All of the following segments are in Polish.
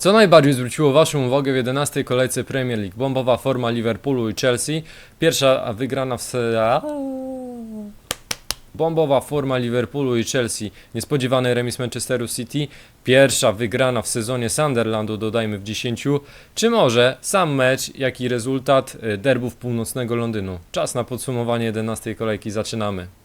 Co najbardziej zwróciło Waszą uwagę w 11 kolejce Premier League? Bombowa forma Liverpoolu i Chelsea. Pierwsza wygrana w se... Bombowa forma Liverpoolu i Chelsea. Niespodziewany remis Manchesteru City. Pierwsza wygrana w sezonie Sunderlandu, dodajmy w 10. Czy może sam mecz, jak i rezultat y, derbów północnego Londynu? Czas na podsumowanie 11 kolejki. Zaczynamy.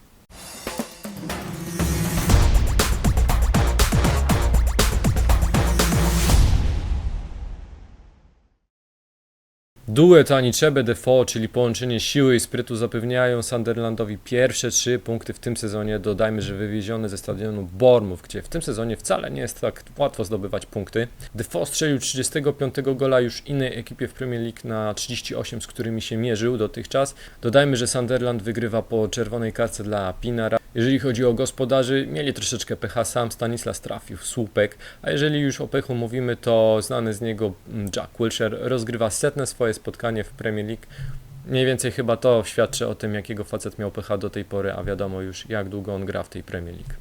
Duet Anichebe Defoe, czyli połączenie siły i sprytu zapewniają Sunderlandowi pierwsze trzy punkty w tym sezonie. Dodajmy, że wywiezione ze stadionu Bournemouth, gdzie w tym sezonie wcale nie jest tak łatwo zdobywać punkty. Defoe strzelił 35 gola już innej ekipie w Premier League na 38, z którymi się mierzył dotychczas. Dodajmy, że Sunderland wygrywa po czerwonej kartce dla Pinara. Jeżeli chodzi o gospodarzy, mieli troszeczkę pecha, sam Stanislas trafił w słupek, a jeżeli już o pechu mówimy, to znany z niego Jack Wilshere rozgrywa setne swoje spotkanie w Premier League. Mniej więcej chyba to świadczy o tym, jakiego facet miał pecha do tej pory, a wiadomo już jak długo on gra w tej Premier League.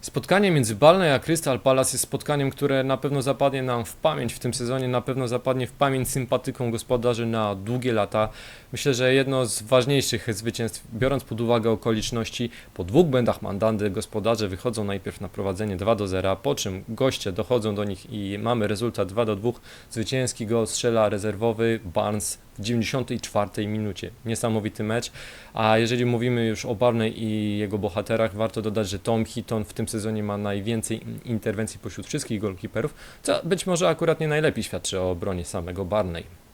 Spotkanie między Balnej a Crystal Palace jest spotkaniem, które na pewno zapadnie nam w pamięć w tym sezonie, na pewno zapadnie w pamięć sympatyką gospodarzy na długie lata. Myślę, że jedno z ważniejszych zwycięstw, biorąc pod uwagę okoliczności, po dwóch błędach mandandy gospodarze wychodzą najpierw na prowadzenie 2 do 0, po czym goście dochodzą do nich i mamy rezultat 2 do 2. Zwycięski gol strzela rezerwowy Barnes w 94 minucie. Niesamowity mecz. A jeżeli mówimy już o Barney i jego bohaterach, warto dodać, że Tom Hitton w tym sezonie ma najwięcej interwencji pośród wszystkich golkiperów, co być może akurat nie najlepiej świadczy o obronie samego Barney.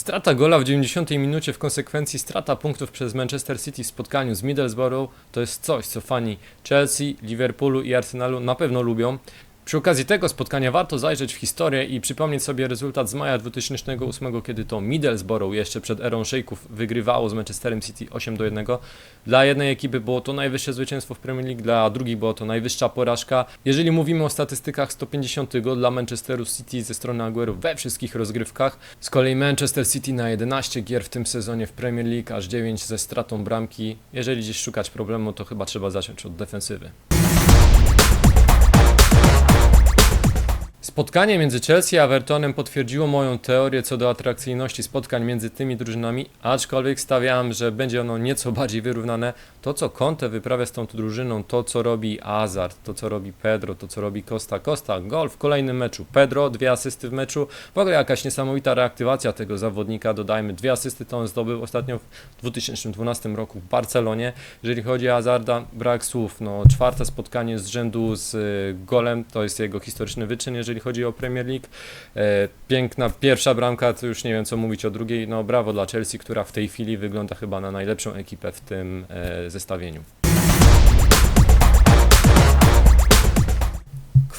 Strata gola w 90 minucie w konsekwencji strata punktów przez Manchester City w spotkaniu z Middlesbrough to jest coś, co fani Chelsea, Liverpoolu i Arsenalu na pewno lubią. Przy okazji tego spotkania warto zajrzeć w historię i przypomnieć sobie rezultat z maja 2008, kiedy to Middlesbrough jeszcze przed erą szejków wygrywało z Manchesterem City 8 do 1. Dla jednej ekipy było to najwyższe zwycięstwo w Premier League, dla drugiej było to najwyższa porażka. Jeżeli mówimy o statystykach 150 gol dla Manchesteru City ze strony Aguero we wszystkich rozgrywkach, z kolei Manchester City na 11 gier w tym sezonie w Premier League, aż 9 ze stratą bramki. Jeżeli gdzieś szukać problemu, to chyba trzeba zacząć od defensywy. Spotkanie między Chelsea a Evertonem potwierdziło moją teorię co do atrakcyjności spotkań między tymi drużynami, aczkolwiek stawiałem, że będzie ono nieco bardziej wyrównane. To, co Conte wyprawia z tą drużyną, to, co robi Hazard, to, co robi Pedro, to, co robi Costa Costa, gol w kolejnym meczu. Pedro, dwie asysty w meczu, w ogóle jakaś niesamowita reaktywacja tego zawodnika, dodajmy, dwie asysty to on zdobył ostatnio w 2012 roku w Barcelonie. Jeżeli chodzi o Hazarda, brak słów, no czwarte spotkanie z rzędu z y, golem, to jest jego historyczny wyczyn, jeżeli chodzi o Premier League. E, piękna pierwsza bramka, to już nie wiem co mówić o drugiej. No brawo dla Chelsea, która w tej chwili wygląda chyba na najlepszą ekipę w tym e, zestawieniu.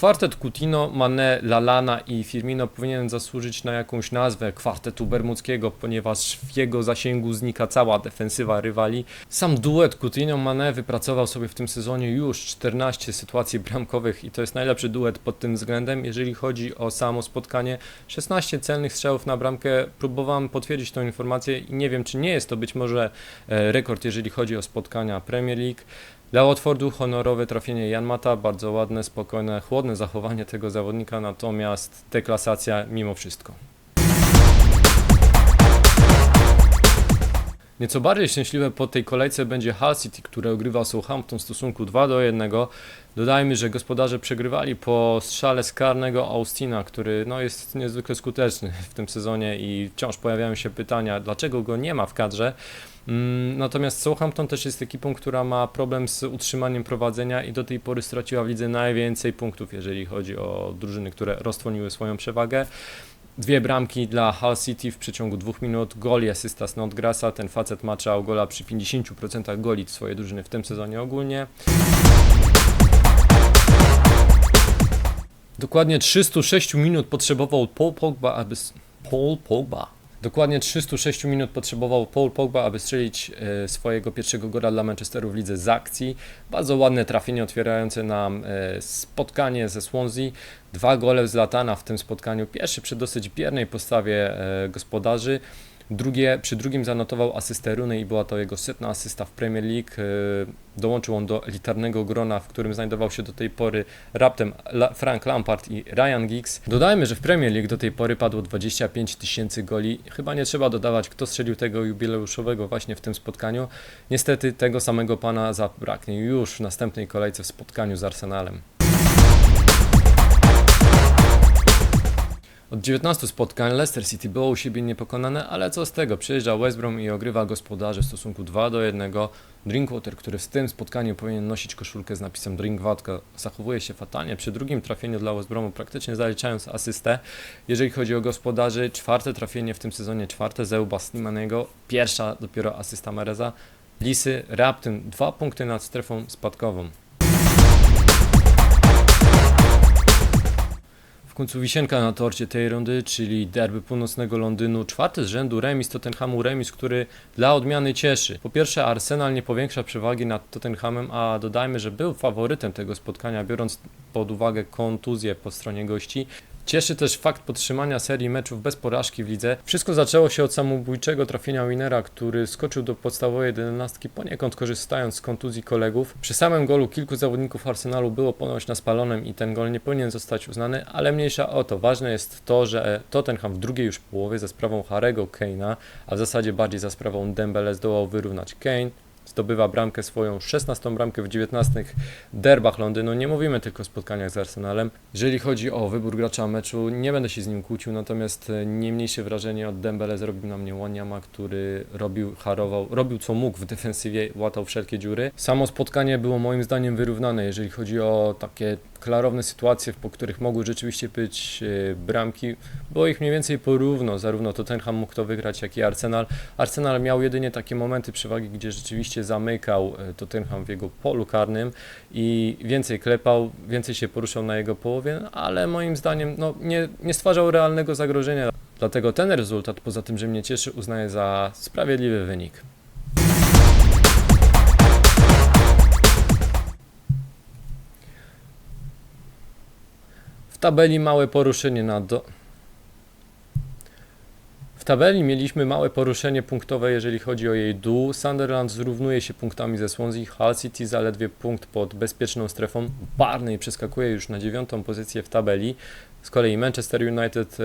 Kwartet Coutinho, Mane, Lalana i Firmino powinien zasłużyć na jakąś nazwę kwartetu bermudzkiego, ponieważ w jego zasięgu znika cała defensywa rywali. Sam duet Coutinho-Mane wypracował sobie w tym sezonie już 14 sytuacji bramkowych i to jest najlepszy duet pod tym względem. Jeżeli chodzi o samo spotkanie, 16 celnych strzałów na bramkę. Próbowałem potwierdzić tą informację i nie wiem, czy nie jest to być może e, rekord, jeżeli chodzi o spotkania Premier League. Dla Watfordu honorowe trafienie Jan Mata, bardzo ładne, spokojne, chłodne zachowanie tego zawodnika, natomiast deklasacja mimo wszystko. Nieco bardziej szczęśliwe po tej kolejce będzie Hull City, które ogrywa Southampton w stosunku 2 do 1. Dodajmy, że gospodarze przegrywali po strzale z karnego Austina, który no, jest niezwykle skuteczny w tym sezonie i wciąż pojawiają się pytania, dlaczego go nie ma w kadrze. Mm, Natomiast Southampton też jest ekipą, która ma problem z utrzymaniem prowadzenia i do tej pory straciła w lidze najwięcej punktów, jeżeli chodzi o drużyny, które roztrwoniły swoją przewagę. Dwie bramki dla Hull City w przeciągu dwóch minut, gol i asysta Snodgrassa. Ten facet maczał gola przy 50% goli swojej drużyny w tym sezonie ogólnie. Dokładnie 306 minut potrzebował Paul Pogba, aby... Paul Pogba. Dokładnie 306 minut potrzebował Paul Pogba, aby strzelić e, swojego pierwszego gola dla Manchesteru w lidze z akcji. Bardzo ładne trafienie otwierające nam e, spotkanie ze Swansea. Dwa gole z Latana w tym spotkaniu. Pierwszy przy dosyć biernej postawie e, gospodarzy. Drugie, przy drugim zanotował asystę Runy i była to jego setna asysta w Premier League. Yy, Dołączył on do elitarnego grona, w którym znajdował się do tej pory raptem Frank Lampard i Ryan Giggs. Dodajmy, że w Premier League do tej pory padło 25 tysięcy goli. Chyba nie trzeba dodawać, kto strzelił tego jubileuszowego właśnie w tym spotkaniu. Niestety tego samego pana zabraknie już w następnej kolejce w spotkaniu z Arsenalem. Od 19 spotkań Leicester City było u siebie niepokonane, ale co z tego? Przyjeżdża West Brom i ogrywa gospodarzy w stosunku 2 do 1. Drinkwater, który w tym spotkaniu powinien nosić koszulkę z napisem Drink Vodka, zachowuje się fatalnie. Przy drugim trafieniu dla West Bromu, praktycznie zaliczając asystę. Jeżeli chodzi o gospodarzy, czwarte trafienie w tym sezonie, czwarte Zeuba Slimanego, pierwsza dopiero asysta Mereza. Lisy raptem dwa punkty nad strefą spadkową. Końcu wisienka na torcie tej rundy, czyli derby północnego Londynu, czwarty z rzędu remis Tottenhamu, remis, który dla odmiany cieszy. Po pierwsze Arsenal nie powiększa przewagi nad Tottenhamem, a dodajmy, że był faworytem tego spotkania, biorąc pod uwagę kontuzję po stronie gości. Cieszy też fakt podtrzymania serii meczów bez porażki w lidze. Wszystko zaczęło się od samobójczego trafienia Winera, który skoczył do podstawowej jedenastki poniekąd korzystając z kontuzji kolegów. Przy samym golu kilku zawodników Arsenalu było ponoć na spalonym i ten gol nie powinien zostać uznany, ale mniejsza o to. Ważne jest to, że Tottenham w drugiej już połowie za sprawą Harego Kane'a, a w zasadzie bardziej za sprawą Dembele zdołał wyrównać Kane zdobywa bramkę swoją 16 bramkę w 19 derbach Londynu. Nie mówimy tylko o spotkaniach z Arsenalem. Jeżeli chodzi o wybór gracza meczu, nie będę się z nim kłócił, natomiast e, nie mniejsze wrażenie od Dembele zrobił na mnie Wanyama, który robił, harował, robił co mógł w defensywie, łatał wszelkie dziury. Samo spotkanie było moim zdaniem wyrównane, jeżeli chodzi o takie klarowne sytuacje, po których mogły rzeczywiście być e, bramki. Było ich mniej więcej porówno, zarówno Tottenham mógł to wygrać, jak i Arsenal. Arsenal miał jedynie takie momenty przewagi, gdzie rzeczywiście zamykał e, Tottenham w jego polu karnym i więcej klepał, więcej się poruszał na jego połowie, ale moim zdaniem no, nie, nie stwarzał realnego zagrożenia. Dlatego ten rezultat, poza tym, że mnie cieszy, uznaję za sprawiedliwy wynik. W tabeli małe poruszenie na do... W tabeli mieliśmy małe poruszenie punktowe, jeżeli chodzi o jej dół. Sunderland zrównuje się punktami ze Swansea, Hull City zaledwie punkt pod bezpieczną strefą. Barney przeskakuje już na dziewiątą pozycję w tabeli. Z kolei Manchester United e,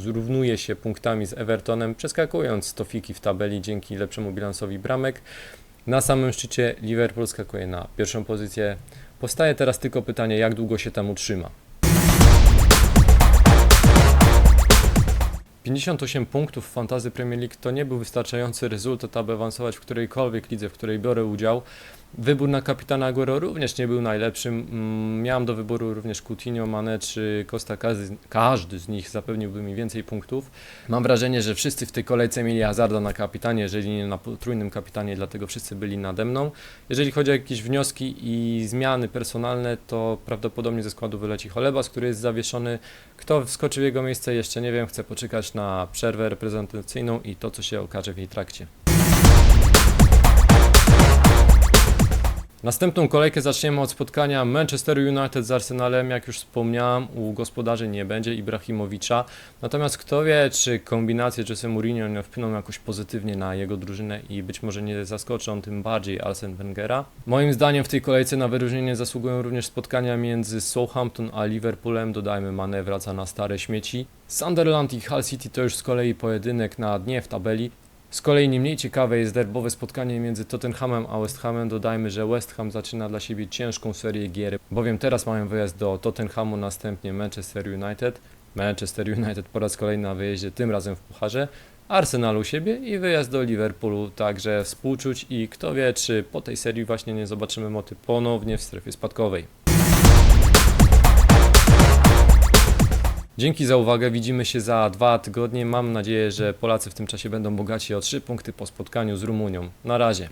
zrównuje się punktami z Evertonem, przeskakując tofiki w tabeli dzięki lepszemu bilansowi bramek. Na samym szczycie Liverpool skakuje na pierwszą pozycję. Powstaje teraz tylko pytanie, jak długo się tam utrzyma. 58 punktów w Fantazy Premier League to nie był wystarczający rezultat, aby awansować w którejkolwiek lidze, w której biorę udział. Wybór na kapitana Aguero również nie był najlepszym. Mm, Miałem do wyboru również Coutinho, Mane czy Costa. Każdy, każdy z nich zapewniłby mi więcej punktów. Mam wrażenie, że wszyscy w tej kolejce mieli Hazarda na kapitanie, jeżeli nie na potrójnym kapitanie, dlatego wszyscy byli nade mną. Jeżeli chodzi o jakieś wnioski i zmiany personalne, to prawdopodobnie ze składu wyleci Cholebas, który jest zawieszony. Kto wskoczy w jego miejsce jeszcze nie wiem, chcę poczekać na przerwę reprezentacyjną i to, co się okaże w jej trakcie. Następną kolejkę zaczniemy od spotkania Manchester United z Arsenalem. Jak już wspomniałem, u gospodarzy nie będzie Ibrahimowicza. Natomiast kto wie, czy kombinacje Jose Mourinho nie wpłyną jakoś pozytywnie na jego drużynę i być może nie zaskoczy on tym bardziej Arsene Wengera. Moim zdaniem w tej kolejce na wyróżnienie zasługują również spotkania między Southampton a Liverpoolem. Dodajmy, Mane wraca na stare śmieci. Sunderland i Hull City to już z kolei pojedynek na dnie w tabeli. Z kolei nie mniej ciekawe jest derbowe spotkanie między Tottenhamem a West Hamem. Dodajmy, że West Ham zaczyna dla siebie ciężką serię gier, bowiem teraz mają wyjazd do Tottenhamu, następnie Manchester United. Manchester United po raz kolejny na wyjeździe, tym razem w pucharze. Arsenal u siebie i wyjazd do Liverpoolu, także współczuć i kto wie, czy po tej serii właśnie nie zobaczymy moty ponownie w strefie spadkowej. Dzięki za uwagę. Widzimy się za dwa tygodnie. Mam nadzieję, że Polacy w tym czasie będą bogaci o trzy punkty po spotkaniu z Rumunią. Na razie.